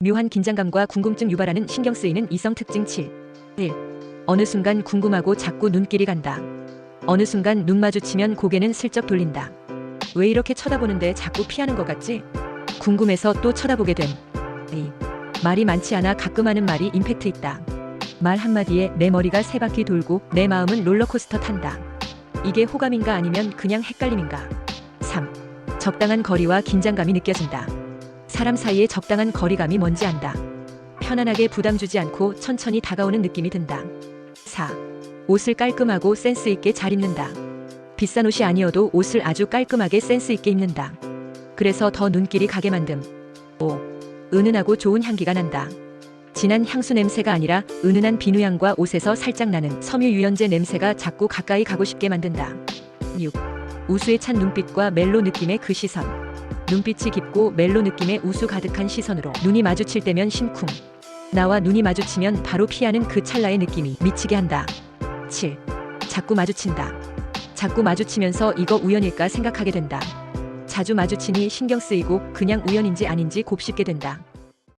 묘한 긴장감과 궁금증 유발하는 신경 쓰이는 이성 특징 7. 1. 어느 순간 궁금하고 자꾸 눈길이 간다. 어느 순간 눈 마주치면 고개는 슬쩍 돌린다. 왜 이렇게 쳐다보는데 자꾸 피하는 것 같지? 궁금해서 또 쳐다보게 됨. 2. 말이 많지 않아 가끔 하는 말이 임팩트 있다. 말 한마디에 내 머리가 세 바퀴 돌고 내 마음은 롤러코스터 탄다. 이게 호감인가 아니면 그냥 헷갈림인가? 3. 적당한 거리와 긴장감이 느껴진다. 사람 사이에 적당한 거리감이 뭔지 안다. 편안하게 부담 주지 않고 천천히 다가오는 느낌이 든다. 4. 옷을 깔끔하고 센스 있게 잘 입는다. 비싼 옷이 아니어도 옷을 아주 깔끔하게 센스 있게 입는다. 그래서 더 눈길이 가게 만듦. 5. 은은하고 좋은 향기가 난다. 진한 향수 냄새가 아니라 은은한 비누향과 옷에서 살짝 나는 섬유 유연제 냄새가 자꾸 가까이 가고 싶게 만든다. 6. 우수에 찬 눈빛과 멜로 느낌의 그 시선. 눈빛이 깊고 멜로 느낌의 우수 가득한 시선으로 눈이 마주칠 때면 심쿵. 나와 눈이 마주치면 바로 피하는 그 찰나의 느낌이 미치게 한다. 7. 자꾸 마주친다. 자꾸 마주치면서 이거 우연일까 생각하게 된다. 자주 마주치니 신경 쓰이고 그냥 우연인지 아닌지 곱씹게 된다.